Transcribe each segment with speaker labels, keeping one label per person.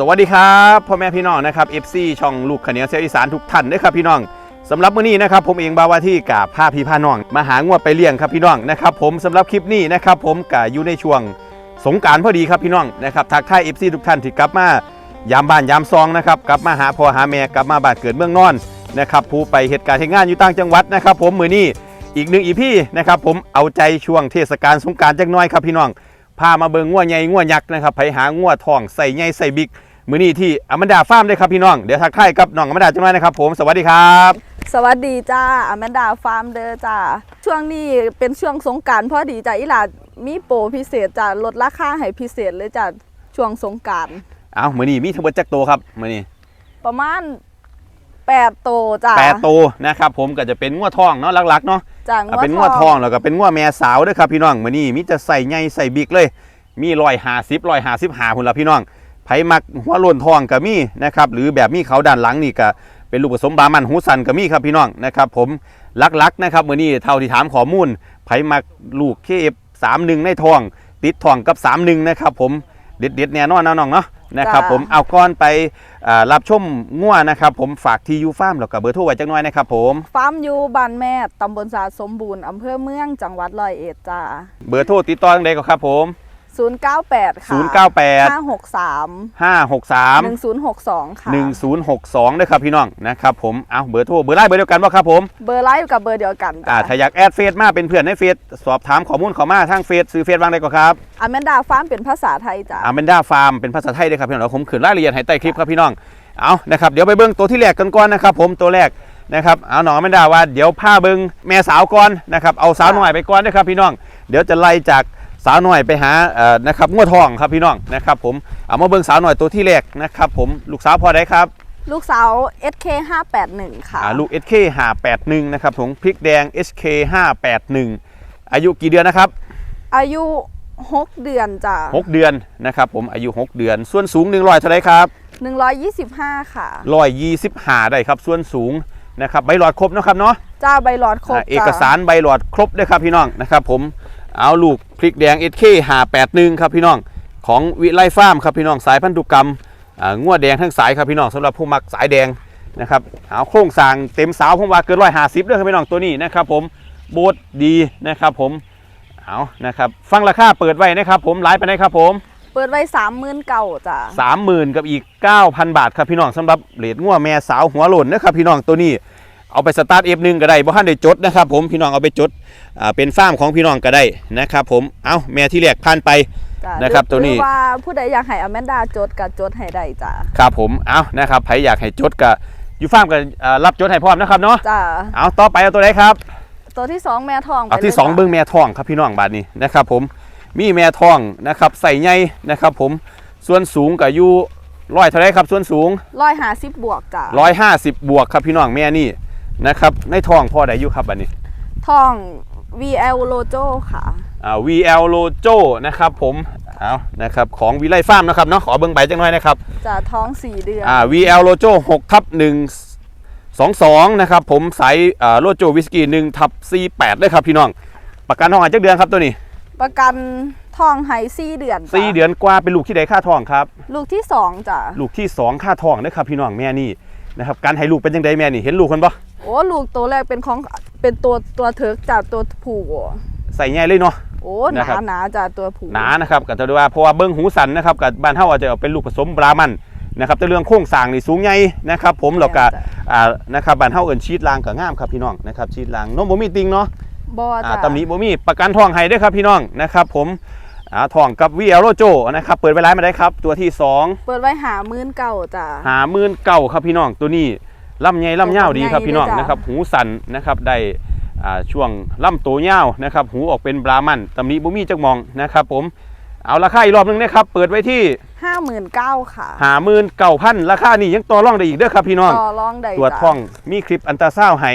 Speaker 1: สวัสดีครับพ่อแม่พี่น้องนะครับ FC ช่องลูกขเนียเสียอีสานทุกท่านด้วยครับพี่น้องสำหรับมื้อนี้นะครับผมเองบาวาที่กับพาพี่พาน้อง มาหางวดไปเลี้ยงครับพี่น้องนะครับผมสำหรับคลิปนี้นะครับผมกับอยู่ในช่วงสงการพอดีครับพี่น้องนะครับทักทาย FC ทุกท่านที่กลับมายามบ้านยามซองนะครับกลับมาหาพ่อหาแม่กลับมาบ้านเกิดเมืองนอนนะครับผู้ไปเหตุการณ์เหตุงานอยู่ต่างจังหวัดนะครับผมมื้อนี้อีกหนึ่งอีพี่นะครับผมเอาใจช่วงเทศกาลสงการจักน้อยครับพี่น้องพามาเบิงงัวใหญ่งัวยักษ์นะครับไปหางัวทองใส่ใหญ่ใส่บิ๊ก มือนี้ที่อแมนดาฟาร์มด้วยครับพี่น้อง เดี๋ยวทักทายกับน้องอแมนดาจังหน่อยนะครับ ผมสวัสดีครับ
Speaker 2: สวัสดีจ้าอแมนดาฟาร์มเดอจ้าช่วงนี้เป็นช่วงสงกรารพอดีจ้าอีหลามีโปรพิเศษจ้าลดราคาให้พิเศษเลยจ้าช่วงสงกราร
Speaker 1: เอามือนี้มีทั้งหมดจักโตวครับมือนี้
Speaker 2: ประมาณ8โตจ้า
Speaker 1: แปดโตวนะครับผมก็จะเป็นงัวทองเนาะหลักๆเนาะ
Speaker 2: จ้า
Speaker 1: อ่าเป็นงัวทองแล้วก็เป็นงัวแม่สาวด้วยครับพี่น้องมือนี้มีจะใส่ใหญ่ใส่บิ๊กเลย มีรอยหาซิบรอยหาซิบหาพุ่นละพี่น้อง ไผมักหัวโล้นทองก็มีนะครับหรือแบบมีเขาด้านหลังนี่ก็เป็นลูกผสมบามันหูสันก็มีครับพี่น้องนะครับผมลักๆนะครับมือนี้เท่าที่ถามข้อมูลไผมักลูกเคฟสามหนึ่งในทอง ติดทองกับสามหนึ่งนะครับผมเด็ดๆแน่นอนนะน้องเนาะนะครับผมเอาก่อนไปอ่ารับชมงัวนะครับผมฝากทียูฟาร์มแล้วก็เบอร์โทรไว้จักหน่อยนะครับผม
Speaker 2: ฟาร์มอยู่บ้านแม่ตำบลสาสมบูรณ์อำเภอเมืองจังหวัดร้อยเอ็ดจ้า
Speaker 1: เบอร์โทรติดต่อทางใดก็ครับผม
Speaker 2: 098 ค่ะ
Speaker 1: 098
Speaker 2: 563
Speaker 1: 563
Speaker 2: 1062 ค่ะ
Speaker 1: 1062ด้วยครับพี่น้องนะครับผมเอาเบอร์โทรเบอร์ไลน์เบอร์เดียวกันป่ะครับผม
Speaker 2: เบอร์ไลน์กับเบอร์เดียวกัน
Speaker 1: อ่า
Speaker 2: จ้า
Speaker 1: ถ้าอยากแอดเฟซมาเป็นเพื่อนในเฟซสอบถามข้อมูลเขามาทางเฟซซื้อเฟซวางได้ก็ครับ
Speaker 2: อแมนดาฟาร์มเป็นภาษาไทยจ้า
Speaker 1: อาเมนด้าฟาร์มเป็นภาษาไทยด้วยครับพี่น้องแล้วผมขืนรายละเอียดให้ใต้คลิปครับพี่น้องเอานะครับเดี๋ยวไปเบิ้งตัวที่แรกกันก่อนนะครับผมตัวแรกนะครับเอาน้องอเมนด้าว่าเดี๋ยวพาเบิ้งแม่สาวก่อนนะครับเอาสาวหน่อยไปก่อนนะครับพี่น้อง เดี๋ยวจะไล่จาก สาวหน่อยไปหาเอ่อนะครับงวดทองครับพี่น้องนะครับผมเอามาเบิ้งสาวหน่อยตัวที่แรกนะครับผมลูกสาวพอได้ครับ
Speaker 2: ลูกสาว SK 581ค่ะ
Speaker 1: อ่าลูก SK 581นะครับผมพริกแดง SK 581อายุกี่เดือนนะครับ
Speaker 2: อายุ 6 เดือนจ้ะ
Speaker 1: 6 เดือนนะครับผมอายุ 6 เดือน ส่วนสูง100เท่าไหรครับ
Speaker 2: 125 ค่ะ
Speaker 1: 125ได้ครับ ส่วนสูงนะครับใบหลอดครบเนาะครับเนาะ
Speaker 2: จ้าใบหลอดครบ
Speaker 1: อ่า
Speaker 2: จ้ะ
Speaker 1: เอกสารใบหลอดครบด้วยครับพี่น้องนะครับผม เอาลูกพริกแดง SK 581ครับพี่น้องของวิไลฟาร์มครับพี่น้องสายพันธุกรรมอ่างวดแดงทั้งสายครับพี่น้องสำหรับผู้มักสายแดงนะครับเอาโครงสร้างเต็มสาวผมว่าเกินร้อยห้าสิบด้วยครับพี่น้องตัวนี้นะครับผมโบดดีนะครับผมเอานะครับฟังราคาเปิดไว้นะครับผมไลฟ์ไปไหนครับผม
Speaker 2: เปิดไว้30,000เก่าจ้ะ
Speaker 1: สามหมื่นกับอีก9,000บาทครับพี่น้องสำหรับเหรียญงัวแม่สาวหัวหล่นนะครับพี่น้องตัวนี้ เอาไปสตาร์ทเอฟหนึ่งก็ได้บ่ทันได้จดนะครับผมพี่น้องเอาไปจดอ่าเป็นฟาร์มของพี่น้องก็ได้นะครับผมเอาแม่ที่แรกผ่านไป
Speaker 2: จ้ะ
Speaker 1: นะครับตัวนี้
Speaker 2: หรือว่าผู้ใดอยากให้อแมนดาจดกับจดให้ได้จ้ะ
Speaker 1: ครับผมเอานะครับใครอยากให้จดก็อยู่ฟาร์มกันรับจดให้พร้อมนะครับเนาะ
Speaker 2: จ้ะ
Speaker 1: เอาต่อไปเอาตัวไหนครับ
Speaker 2: ตัวที่2แม่ทอง
Speaker 1: เอา
Speaker 2: ไป
Speaker 1: ที่
Speaker 2: ลย
Speaker 1: สอง
Speaker 2: จ้ะ
Speaker 1: เบิ้งแม่ทองครับพี่น้องบาทนี้นะครับผมมีแม่ทองนะครับใส่ใหญ่นะครับผมส่วนสูงกับอยู่ร้อยเท่าไหรครับส่วนสูง
Speaker 2: 150บวกจ้ะ
Speaker 1: ร้อยห้าสิบบวกครับพี่น้องแม่นี่ นะครับ ในทองพ่อใดอยู่ครับบัดนี้
Speaker 2: ทอง VL Lojo ค่ะ
Speaker 1: อ่า VL Lojo นะครับผมเอานะครับของวิไลฟาร์มนะครับเนาะขอเบิ้งใบจังหน่อยนะครับ
Speaker 2: จะท้อง 4 เดือน
Speaker 1: อ่า VL Lojo 6ทับ1 2 2นะครับผมสายอ่าโลโจวิสกี้1ทับ48เลยครับพี่น้อง ประกันทองอาจจะเดือนครับตัวนี้
Speaker 2: ประกันทองไห้4เดือนจ้ะ
Speaker 1: 4เดือนกว่าเป็นลูกที่ใดค่าทองครับ
Speaker 2: ลูกที่2จ้ะ
Speaker 1: ลูกที่2ค่าทองนะครับพี่น้องแม่นี่นะครับการให้ลูกเป็นยังไงแม่นี่เห็นลูกคนปะ
Speaker 2: โอ้ลูกตัวแรกเป็นของเป็นตัวตัวเถิกจากตัวผู้
Speaker 1: ใส่ใหญ่เลยเนาะ
Speaker 2: โอ้ห
Speaker 1: นะ
Speaker 2: นา
Speaker 1: ครับ
Speaker 2: หนาจากตัวผู้
Speaker 1: หนานะครับก็จะได้ว่าเพราะว่าเบิ้งหูสันนะครับกับบ้านเฮาอาจจะเอาเป็นลูกผสมบรามันนะครับแต่เรื่องโครงสร้างนี่สูงใหญ่นะครับ ผมแล้วก็อ่านะครับบ้านเฮาเอิ้นชีดลางก็งามครับพี่น้องนะครับชีดลางนมบ่มีติงเนาะ
Speaker 2: บอ
Speaker 1: อ่า
Speaker 2: จ้ะ
Speaker 1: ตำหนิบ่มีประกันทองให้ด้วยครับพี่น้องนะครับผมอ่าทองกับวีเอโรโจนะครับเปิดไว้ร้านมาได้ครับ ตัวที่2
Speaker 2: เปิดไว้หามื่นเก่าจ้ะ
Speaker 1: หาหมื่นเก่าครับพี่น้องตัวนี้ ล่ำใหญ่ล่ำยาวดีครับพี่น้อง
Speaker 2: ตัวใหญ่เลยจ้ะ
Speaker 1: นะครับ หูสันนะครับได้อ่าช่วงล่ำตัวยาวนะครับ หูออกเป็นบรามันตำหนิบ่มีจักมองนะครับ ผมเอาราคาอีกรอบหนึงนะครับ เปิดไว้ที่
Speaker 2: ห้าหมื่นเก้าค่ะ
Speaker 1: หาหมื่นเก่าพันราคานี่ยังต่อรองได้อีกเด้อครับพี่น้อง
Speaker 2: ต่อรองได้
Speaker 1: ตรวจ
Speaker 2: จ้ะ
Speaker 1: ท้องมีคลิปอันตราซาวด์ให้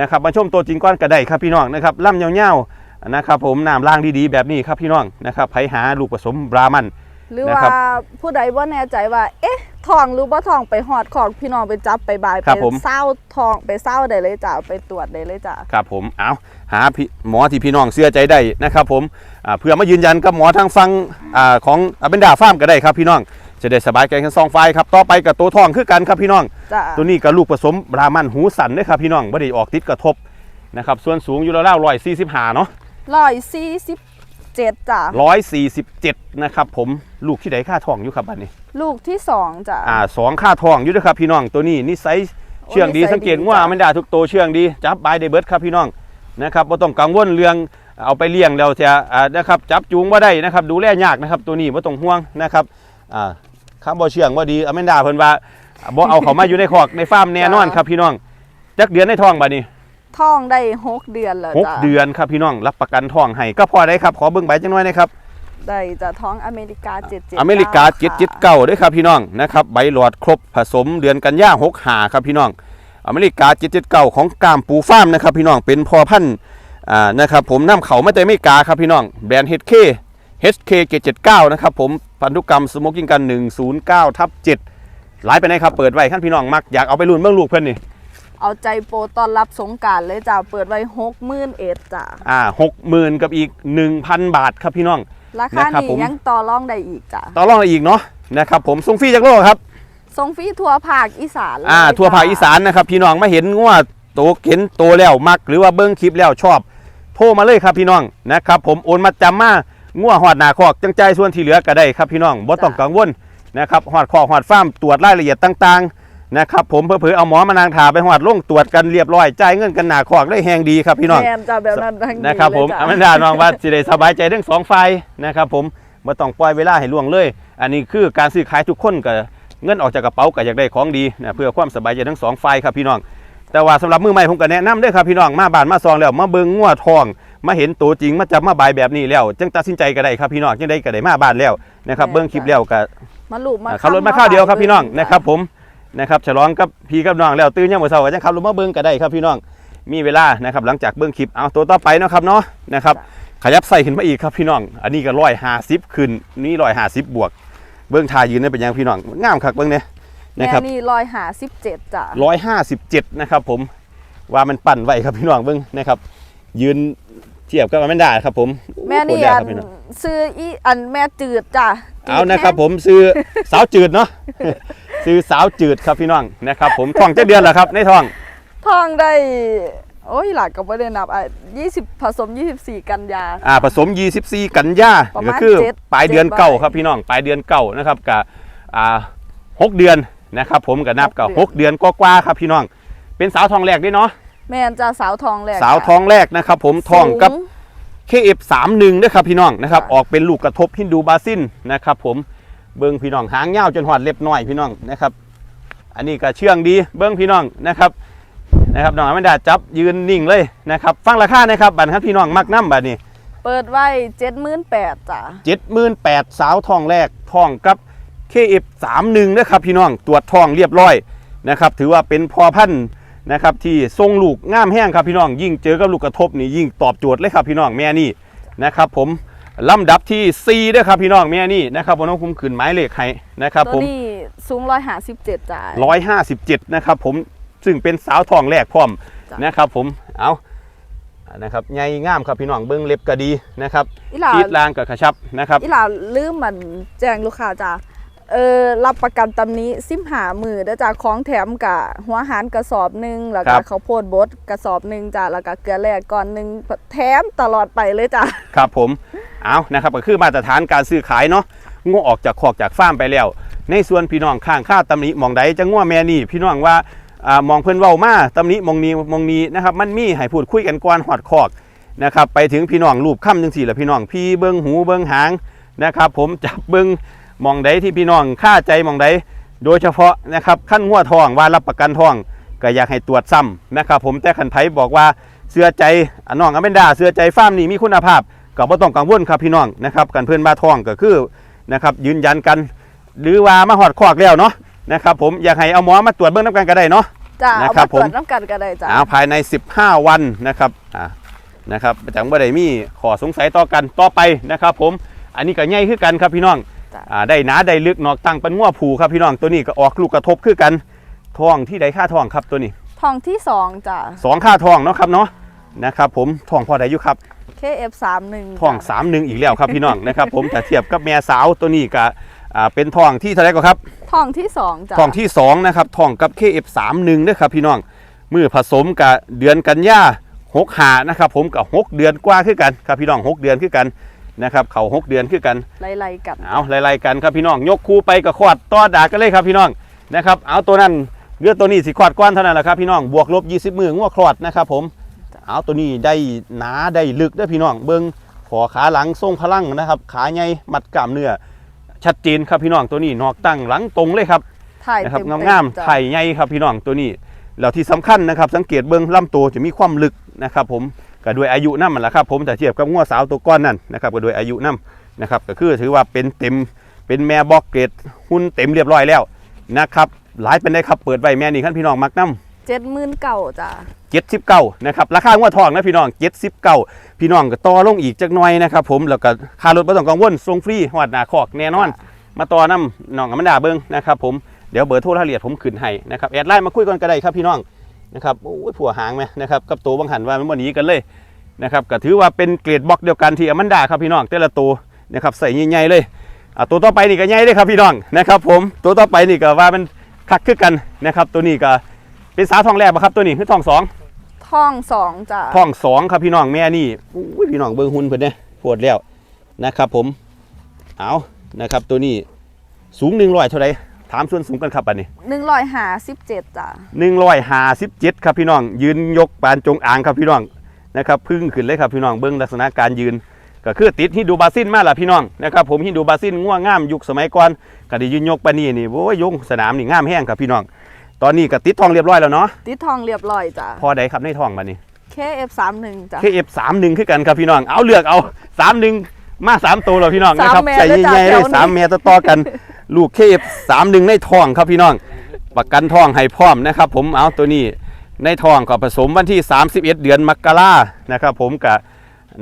Speaker 1: นะครับมาชมตัวจริงก้อนกระไดครับพี่น้องนะครับล่ำยาวๆนะครับผมน้ำล่างดีๆแบบนี้ครับพี่น้องนะครับไผหาลูกผสมบรามัน
Speaker 2: หรือ
Speaker 1: นะ
Speaker 2: ว่า
Speaker 1: ครับ
Speaker 2: ผู้ใดว่าแน่ใจว่า เอ๊ะทองหรือบ่ทองไปหอดของพี่น้องไปจับไปบาย
Speaker 1: ครั
Speaker 2: ไป
Speaker 1: บผม
Speaker 2: เศร้าทองไปเศร้าได้เลยจ้ะไปตรวจได้เลยจ้ะ
Speaker 1: ครับผมเอาหาพี่หมอที่พี่น้องเชื่อใจได้นะครับผมอ่าเพื่อมายืนยันกับหมอทางฟังอาของอเบนดาฟาร์มก็ได้ครับพี่น้องจะได้สบายใจกันสองฝ่ายครับต่อไปกับตัวทองคือกันครับพี่น้อง
Speaker 2: จ้ะ
Speaker 1: ตัวนี้กับลูกผสมบรามันหูสันเด้อครับพี่น้องไม่ได้ออกติดกระทบนะครับส่วนสูงอยู่แล้วร้อยสี่สิบห้าเนาะ
Speaker 2: ร้อยสี่สิบ เจ็ดจ้ะ
Speaker 1: ร้อยสี่สิบเจ็ดนะครับผมลูกที่ไหนค่าทองอยู่ครับบัดนี้
Speaker 2: ลูกที่สองจ้ะ
Speaker 1: อ่าสองค่าทองอยู่เด้อครับพี่น้องตัวนี้นิสัยเชื่องดี
Speaker 2: นิสัยดี
Speaker 1: สังเกตว่า
Speaker 2: จ้ะ
Speaker 1: มันด่าทุกตัวเชื่องดีจับบายได้เบิดครับพี่น้องนะครับบ่ต้องกังวลเรื่องเอาไปเลี้ยงแล้วจะอ่านะครับจับจูงบ่ได้นะครับดูแลยากนะครับตัวนี้บ่ต้องห่วงนะครับอ่าคำบ่เชื่องบ่ดีอแมนดาเพิ่นว่าบ่เอาเขามาอยู่ในคอกในฟาร์มแน่นอนครับพี่น้องจักเดือนในท้องบัดนี้
Speaker 2: ท้องได้หกเดือนแล้ว
Speaker 1: หก
Speaker 2: จ้ะ
Speaker 1: เดือนครับพี่น้องรับประกันท้องให้ก็พอได้ครับขอเบิ่งใบจังน้อยนะครับ
Speaker 2: ได้จะท้องอเมริกาเจ็ดเจ็ด
Speaker 1: อเมริกาเจ็ดเจ็ดเก้าด้วยครับพี่น้องนะครับใบหลอดครบผสมเดือนกันยาหกหาครับพี่น้อง อเมริกาเจ็ดเจ็ดเก้าของกามปูฟาร์มนะครับพี่น้องเป็นพอพันธุ์อ่านะครับผมนำเขามาแต่อเมริกาครับพี่น้องแบรนด์ HK HK 779นะครับผมพันธุกรรมสโมกิ้งกัน109ทับ7หลายไปไหนครับเปิดไว้ขั้นพี่น้องมักอยากเอาไปรุ่นเบื้องลูกเพื่อนนี่
Speaker 2: เอาใจโปรตอนรับสงกรารเลยจ้ะเปิดไว้หกหมื่นเอ็ดจ้ะ
Speaker 1: อ่าหกหมื่นกับอีก1,000บาทครับพี่น้อง
Speaker 2: ราคา
Speaker 1: นะครับ
Speaker 2: นี้
Speaker 1: ผม
Speaker 2: ยังต่อรองได้อีกจ้ะ
Speaker 1: ต่อรองอะไรอีกเนาะนะครับผมส่งฟรีจากโลกครับ
Speaker 2: ทรงฟรีทัวร์ภาคอีสานเลย
Speaker 1: อ่า
Speaker 2: จ้ะ
Speaker 1: ทั่วภาคอีสานนะครับพี่น้องมาเห็นงัวโตเห็นโตแล้วมักหรือว่าเบิ้งคลิปแล้วชอบโทรมาเลยครับพี่น้องนะครับผมโอนมาจำมางัวหอดหนาคอกจังใจส่วนที่เหลือก็ได้ครับพี่น้องบ่ต้องกังวลนะครับหอดคอกหอดฟาร์มตรวจรายละเอียดต่างๆ นะครับผมเพื่อๆเอาหมอมานางถาไปหอดลงตรวจกันเรียบร้อยจ่ายเงินกันหนาคอกได้แหงดีครับพี่น้อง
Speaker 2: แมนจ้ะแบบนั้นทั้ง
Speaker 1: นะครับผม
Speaker 2: เลย
Speaker 1: อ
Speaker 2: จ้ะ
Speaker 1: แมนดาน้องว่าสิได้สบายใจทั้งสองฝ่ายนะครับผมบ่ต้องปล่อยเวลาให้ล่วงเลย อันนี้คือการซื้อขายทุกคนก็เงินออกจากกระเป๋าก็อยากได้ของดีนะเพื่อความสบายใจทั้งสองฝ่ายครับพี่น้อง แต่ว่าสำหรับมือใหม่ผมก็แนะนำเด้วยครับพี่น้องมาบ้านมาซองแล้วมาเบิ่งงัวทอง มาเห็นตัวจริงมาจับมาบายแบบนี้แล้ว จึงตัดสินใจก็ได้ครับพี่น้องจึงได้ก็ได้มาบ้านแล้วนะครับเบิ่งคลิปแล้วก็
Speaker 2: มาลูกมา
Speaker 1: อ่าขับรถมา
Speaker 2: ค้ำ
Speaker 1: ข้าวเดียวครับาพี่น้อง
Speaker 2: จ้
Speaker 1: นะครับผม นะครับฉลองกับพี่กับน้องแล้วตื่นยังมื้อเช้าก็ยังขับรถมาเบิ่งก็ได้ครับพี่น้องมีเวลานะครับหลังจากเบิ่งคลิปเอาตัวต่อไปเนาะครับเนาะนะครับขยับใส่ขึ้นมาอีกครับพี่น้อง อันนี้ก็ร้อยห้าสิบขึ้นนี่ร้อยห้าสิบบวก เบิ่งทายืนได้เป็นยังพี่น้องงามคักเบิ่งเนี่ย
Speaker 2: แม่
Speaker 1: นะครับ
Speaker 2: นี่ร้อยหาสิบเจ็ดจ้ะ
Speaker 1: ร้อยห้าสิบเจ็ดนะครับผมว่ามันปั่นไว้ครับพี่น้องเบิ่งนะครับ ยืนเทียบกับอแมนดาครับผม
Speaker 2: แม่นี่
Speaker 1: โคตรยาก
Speaker 2: อั
Speaker 1: คนรับพี่น้อง
Speaker 2: ซื้ออีอันแม่จืดจ้ะจืด
Speaker 1: เอานะครับ
Speaker 2: แห้ง
Speaker 1: ผมซื้อสาวจืดเนาะ ซื้อสาวจืดครับพี่น้องนะครับผมท้องเจ็ดเดือนแล้วครับในท้อง
Speaker 2: ทองได้ โอ้ยหลักก็ไม่ได้นับอะยี่สิบผสมยี่สิบสี่กันยา
Speaker 1: อ่าผสม 24 กันยา
Speaker 2: ประมาณ
Speaker 1: ก็คือ
Speaker 2: เจ็ด
Speaker 1: ปลายเดือน
Speaker 2: เจ็ดใบ
Speaker 1: เก่าครับพี่น้องปลายเดือนเก่านะครับกับอ่าหกเดือนนะครับผมกับนับกับ
Speaker 2: ห
Speaker 1: ห
Speaker 2: ก
Speaker 1: ก
Speaker 2: เดื
Speaker 1: เดื
Speaker 2: อ
Speaker 1: อน นกว่าๆครับพี่น้อง เป็นสาวทองแรกด้วยเนาะ
Speaker 2: แม่นจ้ะสาวทองแรก
Speaker 1: สาวทองแรกนะครับผมทองกับ
Speaker 2: สู
Speaker 1: KF31 ด้วยครับพี่น้องนะครับ
Speaker 2: ค่ะ
Speaker 1: ออกเป็นลูกกระทบฮินดูบาซินนะครับผม เบิ้งพี่น้องหางยาวจนหอดเล็บน้อยพี่น้องนะครับ อันนี้ก็เชื่องดีเบิ้งพี่น้องนะครับนะครับน้องอแมนดาจับยืนนิ่งเลยนะครับ ฟังราคานะครับบัตรครับพี่น้องมักน้ำบัตรนี้
Speaker 2: เปิดไว้เจ็ดหมื่นแปดจ้ะ
Speaker 1: เจ็ดหมื่นแปดสาวทองแรกทองกับ KF31 นะครับพี่น้องตรวจทองเรียบร้อยนะครับ ถือว่าเป็นพอพันธุ์นะครับที่ทรงลูกง่ามแห้งครับพี่น้อง ยิ่งเจอกับลูกกระทบนี่ยิ่งตอบโจทย์เลยครับพี่น้องแม่นี่นะครับผม ลำดับที่4ด้วยครับพี่น้องแม่นี่นะครับผมต้องคุมขืนไม้เลขให้นะครับ
Speaker 2: ตั
Speaker 1: ผ
Speaker 2: ว
Speaker 1: ม
Speaker 2: นี้สูงร้อยหาสิบเจ็ดจ้ะ
Speaker 1: 157นะครับผมซึ่งเป็นสาวทองแรกพร้อม
Speaker 2: จ้ะ
Speaker 1: นะครับผมเอานะครับใหญ่งามครับพี่น้องเบิ้งเล็บก็ดีนะครับ
Speaker 2: อีหลา
Speaker 1: ชีดลางกับกระชับนะครับ
Speaker 2: อีหลาลืมมันแจ้งลูกค้าจ้ะ เออรับประกันตำนี้ซิมหามือเด้อจ้ะของแถมกับหัวหารกระสอบหนึ่งแล้ว
Speaker 1: ค
Speaker 2: ก็
Speaker 1: รับ
Speaker 2: ข้าวโพดบดกระสอบหนึ่งจ้ะแล้วก็เกลือแร่ก้อนหนึ่งแถมตลอดไปเลยจ้ะ
Speaker 1: ครับผม เอานะครับก็คือมาตรฐานการซื้อขายเนาะง่วออกจากคอกจากฟาร์มไปแล้ว ในส่วนพี่น้องข้างค่าตำหนิหมองใดจะง่วแม่นี่ พี่น้องว่าอ่ามองเพิ่นเว้ามาตำหนิหมองนี้หมองนี้นะครับ มันมีให้พูดคุยกันก่อนหอดคอกนะครับ ไปถึงพี่น้องรูปค่ำจังสี่แหละพี่น้องพี่เบิ้งหูเบิ้งหางนะครับ ผมจับเบิ้งห มองใดที่พี่น้องค่าใจหมองใดโดยเฉพาะนะครับขั้นหัวทองว่ารับประกันทองก็อยากให้ตรวจซ้ำนะครับผมแต่ขันไผบอกว่าเสื้อใจอะน้องอเมนดาเสื้อใจฟาร์มนี่มีคุณภาพก็บ่ต้องกังวลครับพี่น้องนะครับกันเพื่อนบ้าทองก็คือนะครับยืนยันกันหรือว่ามาหอดคอกแล้วเนาะนะครับผมอยากให้เอาหมอมาตรวจเบื้องน้ำกันก็ได้เนาะ
Speaker 2: จ้ะเอา
Speaker 1: นะครับ
Speaker 2: มาตรวจ
Speaker 1: ผม
Speaker 2: น้ำกันก็ได้จ้ะ
Speaker 1: เอาภายใน 15 วันนะครับอ่านะครับจังบ่ได้มีขอสงสัยต่อกันต่อไปนะครับผมอันนี้ก็ใหญ่คือกันครับพี่น้อง
Speaker 2: จ้ะ
Speaker 1: อ่าได้หนาได้ลึกนอกตั้งเป็นง้อผูครับพี่น้องตัวนี้ก็ออกลูกกระทบคือกันทองที่ใดค่าทองครับตัวนี้
Speaker 2: ทองที่สองจ้ะ
Speaker 1: สองค่าทองเนาะครับเนาะนะครับผมทองพอได้อยู่ครับ
Speaker 2: KF สามหนึ่ง
Speaker 1: ท้องสามหนึ่งอีกแล้วครับพี่น้องนะครับผมถ้าเทียบกับแม่สาวตัวนี้ก็อ่าเป็นทองที่เท่าไหรก็ครับ
Speaker 2: ท้องที่สองจ้ะ
Speaker 1: ทองที่2นะครับทองกับ KF31 นะครับพี่น้องมือผสมกับเดือนกันยา6หานะครับผมกับ 6 เดือนกว่าคือกันครับพี่น้อง 6 เดือนคือกัน นะครับเขา6เดือนคือกัน
Speaker 2: ไล่ๆกัน
Speaker 1: เอาไล่ๆกันครับพี่น้องยกคู่ไปกับขวดต่อดากันเลยครับพี่น้องนะครับเอาตัวนั้นเลือดตัวนี้สิขวดก้อนเท่านั้นแหละครับพี่น้องบวกลบ20มืองัวคลอดนะครับผมเอาตัวนี้ได้หนาได้ลึกเด้อพี่น้องเบิ้งขอขาหลังทรงพลังนะครับ ขาใหญ่มัดกล้ามเนื้อชัดเจนครับพี่น้องตัวนี้นอกตั้งหลังตรงเลยครับ
Speaker 2: ถ่าย
Speaker 1: นะครับ
Speaker 2: เต็มๆ
Speaker 1: งาม
Speaker 2: จ้ะ
Speaker 1: ๆไถ่ใหญ่ครับพี่น้องตัวนี้แล้วที่สำคัญนะครับ สังเกตเบื้องลำตัวจะมีความลึกนะครับ ผม ก็ด้วยอายุน้ำมันละครับผมแต่เทียบกับงัวสาวตัวก้อนนั่นนะครับก็ด้วยอายุน้ำนะครับก็คือถือว่าเป็นเต็มเป็นแม่บอกเกรดหุ่นเต็มเรียบร้อยแล้วนะครับหลายเป็นได้ครับเปิดไว้แม่นี่ขั้นพี่น้องมักน้ำ
Speaker 2: เจ็ดหมื่นเก่าจ้ะ
Speaker 1: เจ็ดสิบเก้านะครับราคางวดทองนะพี่น้องเจ็ดสิบเก้าพี่น้องก็ต่อลงอีกจักหน่อยนะครับผมแล้วก็ค่ารถไม่ต้องกังวลส่งฟรีหอดหนาคอกแน่นอน มาต่อน้ำน้องอมันดาเบิ้งนะครับผมเดี๋ยวเบอร์โทรรายละเอียดผมขึ้นให้นะครับแอดไลน์มาคุยกันก็ได้ครับพี่น้อง นะครับโอ้ยผัวหางไหมนะครับกับตัวบางหันว่ามันวันนี้กันเลยนะครับก็ถือว่าเป็นเกรดบล็อกเดียวกันที่อมันดาครับพี่น้องแต่ละตัวนะครับใส่ใหญ่ๆเลยอะตัวต่อไปนี่ก็ใหญ่เลยครับพี่น้องนะครับ ผมตัวต่อไปนี่ก็ว่ามันคักขึ้นกันนะครับตัวนี้ก็เป็นสาวทองแรกปะครับตัวนี้คือทองสอง
Speaker 2: ท้องสองจ้ะ
Speaker 1: ท้องสองครับพี่น้องแม่นี่อุ้ยพี่น้องเบิ้งหุ่นเพิ่นเนี่ยปวดแล้วนะครับ ผมเอานะครับตัวนี้สูงหนึ่งร้อยเท่าไร ถามส่วนสูงกันครับอันนี้
Speaker 2: หนึ่งร้อยห้าสิบเจ็ดจ้ะ
Speaker 1: หนึ่งร้อยห้าสิบเจ็ดครับพี่น้อง ยืนยกปานจงอางครับพี่น้องนะครับพึ่งขึ้นเลยครับพี่น้องเบิ้งลักษณะการยืน ก็คือติดฮินดูบาซินมาล่ะพี่น้องนะครับผมฮินดูบาซินง่วงงามยุคสมัยก่อนก็ได้ยืนยกปานนี้นี่โอ้ยยงสนามนี่งามแห้งครับพี่น้อง ตอนนี้ก็ติดทองเรียบร้อยแล้วเนาะ
Speaker 2: ติดทองเรียบร้อยจ้ะ
Speaker 1: พอใดครับในทองบัดนี้
Speaker 2: KF สามหนึ่งจ้ะ
Speaker 1: KF สามหนึ่งคือกันครับพี่น้องเอาเลือกเอาสามหนึ่งมาสามตัวเลยพี่น้อง
Speaker 2: สาม
Speaker 1: นะครับ
Speaker 2: แม่
Speaker 1: ใส่
Speaker 2: เลยจ้ะ
Speaker 1: ใหญ่ๆ
Speaker 2: แถ
Speaker 1: เล
Speaker 2: วยนี้
Speaker 1: สามเมียต่อๆกัน ลูก KF สามหนึ่งในทองครับพี่น้อง ประกันทองให้พร้อมนะครับ ผมเอาตัวนี้ในทองก็ผสมวันที่ 31 เดือนมกรานะครับ ผมกับ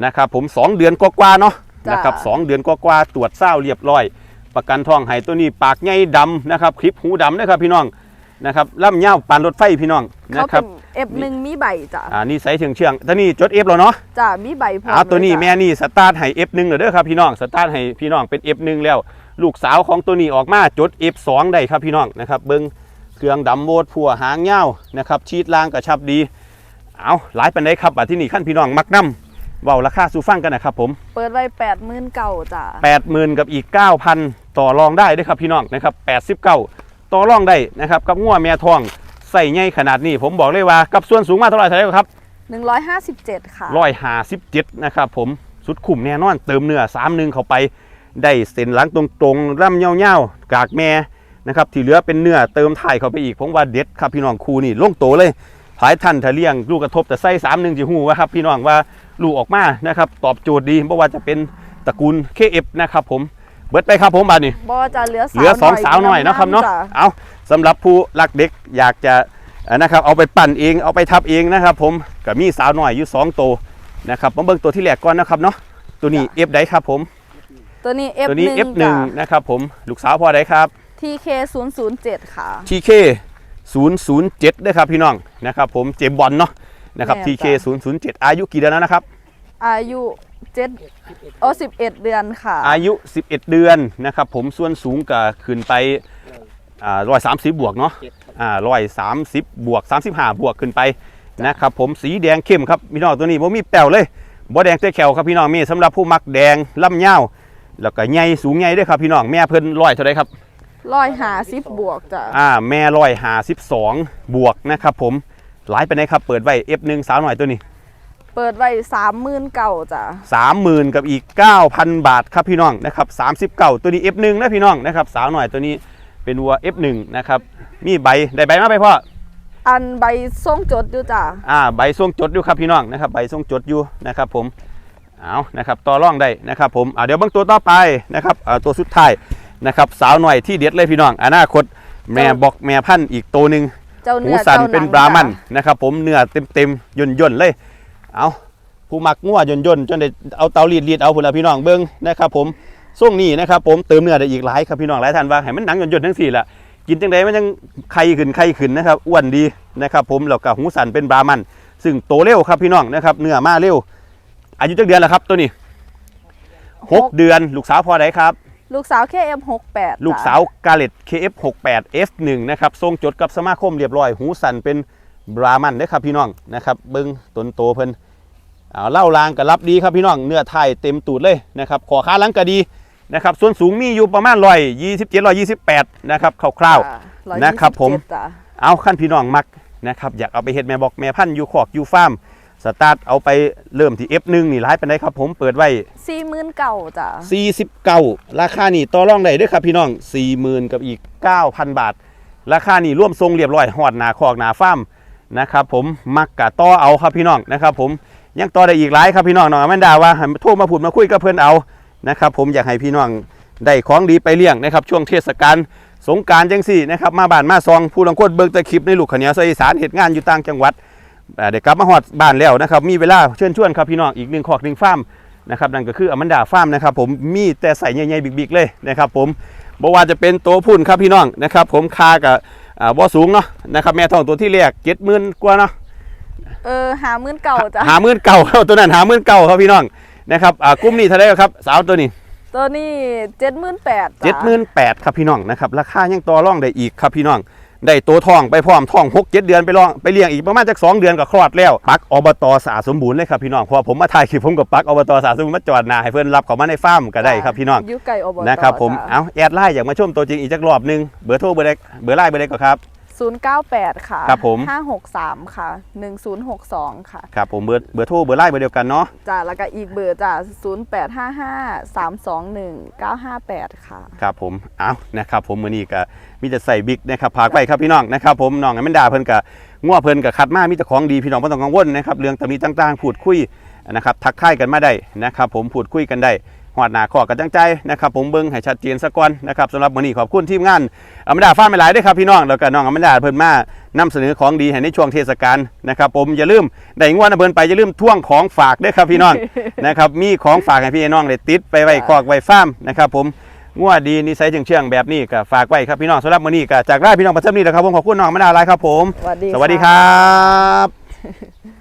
Speaker 1: นะครับผม 2 เดือนกว่าๆเนาะ
Speaker 2: จ้ะ
Speaker 1: นะครับสองเดือนกว่าๆตรวจเศร้าเรียบร้อย ประกันทองให้ตัวนี้ปากใหญ่ดำนะครับคลิปหูดำนะครับพี่น้องนะครับล่ำเง่าวปานรถไฟพี่น้อง
Speaker 2: เขา
Speaker 1: นะครั
Speaker 2: เป็
Speaker 1: บ
Speaker 2: น F หนึ่งมีใบจ้ะ
Speaker 1: อ่านี่ใส่เชียงเชียงๆตัวนี้จด F แล้วเนาะ
Speaker 2: จ้ะมีใบพร้อม
Speaker 1: เอาตัวนี้
Speaker 2: เลยจ้ะ
Speaker 1: แม่นี่สตาร์ทให้ F1 เลยเด้อครับพี่น้องสตาร์ทให้พี่น้องเป็น F1 แล้ว ลูกสาวของตัวนี้ออกมาจด F2 ได้ครับพี่น้องนะครับเบิ้งเครื่องดำโมดผัวหางเงาวนะครับชีดล่างกระชับดี เอาหลายปันไดครับบัดที่นี่ขั้นพี่น้องมักน้ำเว้าราคาสูฟังกันนะครับผม
Speaker 2: เปิดไว้แปดหมื่นเก่าจ้ะ
Speaker 1: 80,000กับอีก9,000ต่อรองได้เด้วยครับพี่น้องนะครับ89ต่อรองได้นะครับกับงัวแม่ทองใส่ใหญ่ขนาดนี้ผมบอกเลยว่ากับส่วนสูงมาเท่าไหร่เท่าไหร่ครับ
Speaker 2: หนึ่งร้อยห้าสิบเจ็ดค่ะ
Speaker 1: ร้อยหาสิบเจ็ดนะครับผมสุดขุมแน่นอนเติมเนื้อสามหนึ่งเข้าไป ได้เส้นหลังตรงๆร่ำเงาๆกากแม่นะครับที่เหลือเป็นเนื้อเติมถ่ายเข้าไปอีกผมว่าเด็ดครับพี่น้องครูนี่ลงโตเลยหลายท่านถ้าเลี้ยงลูกกระทบแต่ไส้สามหนึ่งจะหูว่าครับพี่น้องว่าลูกออกมานะครับตอบโจทย์ดีเพราะว่าจะเป็นตระกูล KF นะครับผมเบิดไปครับผมบาดนี้
Speaker 2: บอจะเหลือ
Speaker 1: เหลือสองสาวหน่อยนะครับเนาะ
Speaker 2: จ้
Speaker 1: เอาสำหรับผู้รักเด็กอยากจะเอ่อนะครับเอาไปปั่นเองเอาไปทับเองนะครับผมก็มีสาวหน่อยอยู่สองตัวนะครับมาเบิ่งตัวที่แรกก่อนนะครับเนาะตัวนี้ F ไดครับผม
Speaker 2: ตัวนี้ F
Speaker 1: ตัว
Speaker 2: ห
Speaker 1: นี้
Speaker 2: นึ่ง
Speaker 1: F1
Speaker 2: จ้ะ
Speaker 1: นะครับผมลูกสาวพ่อไดครับ
Speaker 2: TK ศูนย์ศูนย์เจ็ดค่ะ
Speaker 1: TK 007ด้วยครับพี่น้องนะครับผมเจมส์บอลเนาะนะครับ
Speaker 2: แม่
Speaker 1: TK
Speaker 2: จ้ะ
Speaker 1: 007 อายุกี่เดือนแล้วนะครับ
Speaker 2: อายุเจ็ดโอ้สิบเอ็ดเดือนค่ะ
Speaker 1: อายุ 11 เดือนนะครับผมส่วนสูงก็ขึ้นไปอ่าร้อยสามสิบบวกเนาะอ่าร้อยสามสิบบวก35บวกขึ้นไปนะครับผมสีแดงเข้มครับพี่น้องตัวนี้ผมมีแป้วเลยบ่แดงแต่แขวครับพี่น้องมีสำหรับผู้มักแดงล่ำเงาว แล้วก็ใหญ่สูงใหญ่ด้วยครับพี่น้องแม่เพิ่นร้อยเท่าไรครับ
Speaker 2: ร้อยหาสิบบวกจ้ะ
Speaker 1: อ่าแม่ร้อยหาสิบสองบวกนะครับผมหลายไปไหนครับเปิดไว้ F1 สาวหน่อยตัวนี้
Speaker 2: เปิดไว้สามหมื่นเก่าจ้ะ
Speaker 1: 30,000กับอีก9,000บาทครับพี่น้องนะครับ39ตัวนี้ F1 นะพี่น้องนะครับสาวหน่อยตัวนี้เป็นวัว F1 นะครับมีใบได้ใบมาไปพ่อ
Speaker 2: อันใบส่งจดอยู่จ้ะ
Speaker 1: อ่าใบส่งจดอยู่ครับพี่น้องนะครับใบส่งจดอยู่นะครับผม เอานะครับต่อร่องได้นะครับผมอ่าเดี๋ยวเบางตัวต่อไปนะครับอ่าตัวสุดท้ายนะครับสาวหน่อยที่เด็ดเลยพี่น้องอนาคตแม่บอกแม่พันธุ์อีกตัวหนึ่ง
Speaker 2: เจ้า
Speaker 1: หู
Speaker 2: เนื้อ
Speaker 1: สัน
Speaker 2: เจ้าห
Speaker 1: เป็น
Speaker 2: ง
Speaker 1: บรามัน
Speaker 2: จ้ะ
Speaker 1: นะครับผมเนื้อเต็มเต็มๆย่นย่นๆเลย เอาผู้มักงัวย่นย่นๆจนได้เอาเตารีดรีดเอาพุ่นละพี่น้องเบิ้งนะครับผมช่วงนี้นะครับผมเติมเนื้อได้อีกหลายครับพี่น้องหลายท่านว่าให้มันหนังย่นย่นๆทั้งสี่ละกินจังไดมันยังไข่ขึ้นไข่ขึ้นนะครับอ้วนดีนะครับผมแล้วก็หูสันเป็นบรามัน ซึ่งโตเร็วครับพี่น้องนะครับเนื้อมาเร็ว อายุจักเดือนแล้วครับตัวนี้หกเดือนลูกสาวพอไดครับ
Speaker 2: ลูกสาว KF68
Speaker 1: ลูกสาวกาเลต KF68 F1 นะครับทรงจดกับสมาคมเรียบร้อย หูสันเป็นบรามันเด้อครับพี่น้องนะครับเบิ้งตนโตเพิ่นเอาเล่าลางก็รับดีครับพี่น้องเนื้อไทยเต็มตูดเลยนะครับขอขาหลังก็ดีนะครับส่วนสูงมีอยู่ประมาณร้อยยี่สิบเจ็ดร้อยยี่สิบแปดนะครับคร่าวๆ
Speaker 2: จ้ะ
Speaker 1: นะครับผม
Speaker 2: 127จ้ะ
Speaker 1: เอาขั้นพี่น้องมักนะครับอยากเอาไปเฮ็ดแม่บอกแม่พันธุ์อยู่ขอกอยู่ฟาร์ม สตาร์ทเอาไปเริ่มที่ F1 นี่ร้ายเป็นไดครับ ผมเปิดไว้
Speaker 2: 49,000จ้ะ
Speaker 1: 49ราคานี่ต่อรองได้เด้วยครับพี่น้อง 40,000 กับอีก 9,000 บาท ราคานี่ร่วมทรงเรียบร้อยหอดหนาคอกหนาฟาร์มนะครับผมมักกะต่อเอาครับพี่น้องนะครับผมยังต่อได้อีกหลายครับพี่น้องน้องอแมนดาว่าให้โทรมาพูดมาคุยกับเพื่อนเอานะครับผมอยากให้พี่น้องได้ของดีไปเลี้ยงนะครับช่วงเทศกาลสงกรารจังสี่นะครับมาบ้านมาซองผู้ลังโคตเบิกแตะคลิปในลูกขาวเหนียวสอีสานเหตุงานอยู่ต่างจังหวัดอ่า เด็กกลับมาฮอดบ้านแล้วนะครับ มีเวลาเชิญชวนครับพี่น้องอีกหนึ่งขอกหนึ่งฟาร์มนะครับนั่นก็คืออแมนดาฟาร์มนะครับผมมีแต่ใส่ใหญ่ๆบิ๊กๆเลยนะครับผมบอกว่าจะเป็นตัวพุ่นครับพี่น้องนะครับผมคากับอ่าบ่สูงเนาะนะครับแม่ทองตัวที่แรกเจ็ดหมื่นกว่าเนาะ
Speaker 2: เออหาหมื่นเก่าจ้ะ
Speaker 1: หาหมื่นเก่าตัวนั้นหาหมื่นเก่าครับพี่น้องนะครับอ่ากลุ่มนี้เท่าไหรครับสาวตัวนี้
Speaker 2: ตัวนี้78,000จ้ะ
Speaker 1: เจ็ดหมื่นแปดครับพี่น้องนะครับราคายังต่อรองได้อีกครับพี่น้อง ได้ตัวทองไปพร้อมทองหกเจ็ดเดือนไปลองไปเลี้ยงอีกประมาณจากสองเดือนก็คลอดแล้วปักอบตสะอาดสมบูรณ์เลยครับพี่น้องเพราะว่าผมมาถ่ายคลิปผมกับปักอบตสะอาดสมบูรณ์มาจอดหนาให้เพื่อนรับเขามาในฟาร์มก็ได้ครับพี่น้อง
Speaker 2: อยู่ไก่อบต
Speaker 1: นะครับผม
Speaker 2: จ้ะ
Speaker 1: เอาแอดไลน์อยากมาชมตัวจริงอีกจักรอบหนึงเบอร์โทรเบอร์ใดเบอร์ไลน์เบอร์ใดก็ครับ
Speaker 2: 098 ค่ะ
Speaker 1: ครับผม
Speaker 2: 563 ค่ะ 1062 ค่ะ
Speaker 1: ครับผมเบอร์เบอร์โทรเบอร์ไลน์เบอร์เดียวกันเนาะ
Speaker 2: จ้ะแล้วก็อีกเบอร์จ้ะ0855 321 958 ค่ะ
Speaker 1: ครับผมเอานะครับผมมือนี้ก็มีแต่ใส่บิ๊กนะครับพากไปครับพี่น้องนะครับผมน้องอแมนดาเพิ่นก็ง่วเพิ่นก็คัดมามีแต่ของดีพี่น้องไม่ต้องกังวลนะครับเรื่องตำหนิต่างๆพูดคุยนะครับทักทายกันมาได้นะครับผมพูดคุยกันได้ หอดหนาขอกันจังใจนะครับผมเบิ่งให้ชัดเจนซะก่อนนะครับสำหรับมื้อนี้ขอบคุณทีมงานอแมนดาฟ้าไม่หลายด้วยครับพี่น้องแล้วก็น้องอแมนดาเพิ่นมานำเสนอของดีให้ในช่วงเทศกาลนะครับผมอย่าลืมได้งวดนะเพิ่นไปอย่าลืมท่วงของฝากด้วยครับพี่น้องนะครับมีของฝากให้พี่น้องได้ติดไปไว้คอกไว้ฟาร์มนะครับผมงัวดีนิสัยเชื่องๆแบบนี้ก็ฝากไว้ครับพี่น้องสำหรับมื้อนี้ก็จากไร่พี่น้องประเทศนี้นะครับผมขอบคุณน้องมะนาวหลายครับผม
Speaker 2: สวัสดี
Speaker 1: สวัสดี
Speaker 2: ค่ะ
Speaker 1: ครับ